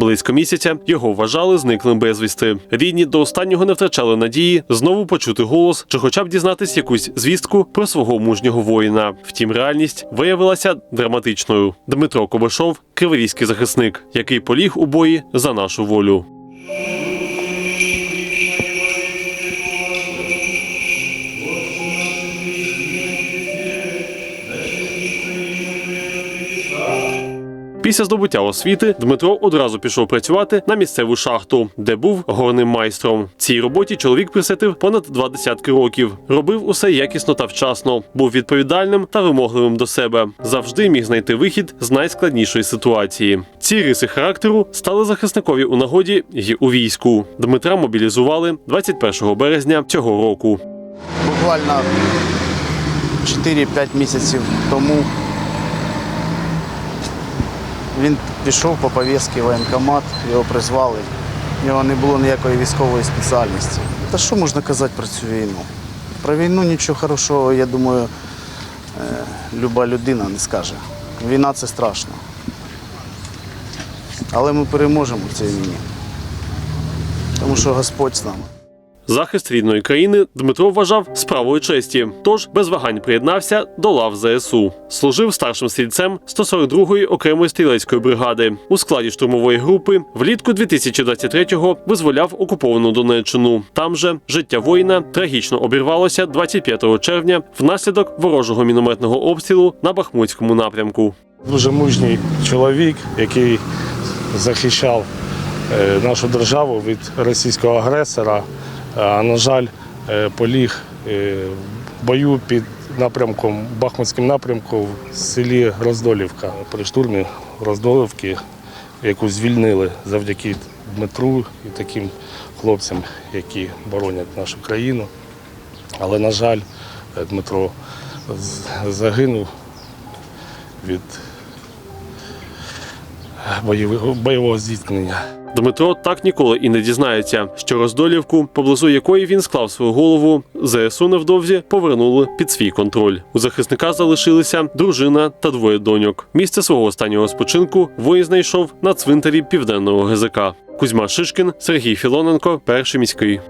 Близько місяця його вважали зниклим безвісти. Рідні до останнього не втрачали надії знову почути голос чи хоча б дізнатись якусь звістку про свого мужнього воїна. Втім, реальність виявилася драматичною. Дмитро Кобишов криворізький захисник, який поліг у бої за нашу волю. Після здобуття освіти Дмитро одразу пішов працювати на місцеву шахту, де був горним майстром. Цій роботі чоловік присвятив понад два десятки років. Робив усе якісно та вчасно, був відповідальним та вимогливим до себе. Завжди міг знайти вихід з найскладнішої ситуації. Ці риси характеру стали захисникові у нагоді й у війську. Дмитра мобілізували 21 березня цього року. буквально 4-5 місяців тому він пішов по в воєнкомат, його призвали. У нього не було ніякої військової спеціальності. Та що можна казати про цю війну? Про війну нічого хорошого, я думаю, е, люба людина не скаже. Війна це страшно. Але ми переможемо в цій війні. Тому що Господь з нами. Захист рідної країни Дмитро вважав справою честі, тож без вагань приєднався до лав ЗСУ. Служив старшим стрільцем 142-ї окремої стрілецької бригади. У складі штурмової групи влітку 2023-го визволяв окуповану Донеччину. Там же життя воїна трагічно обірвалося 25 червня внаслідок ворожого мінометного обстрілу на Бахмутському напрямку. Дуже мужній чоловік, який захищав е, нашу державу від російського агресора. На жаль, е, поліг е, в бою під напрямком Бахмутським напрямком в селі Роздолівка при штурмі Роздолівки, яку звільнили завдяки Дмитру і таким хлопцям, які боронять нашу країну. Але, на жаль, е, Дмитро загинув від бойового зіткнення. Дмитро так ніколи і не дізнається, що роздолівку, поблизу якої він склав свою голову, ЗСУ невдовзі повернули під свій контроль. У захисника залишилися дружина та двоє доньок. Місце свого останнього спочинку воїн знайшов на цвинтарі південного ГЗК. Кузьма Шишкін, Сергій Філоненко, перший міський.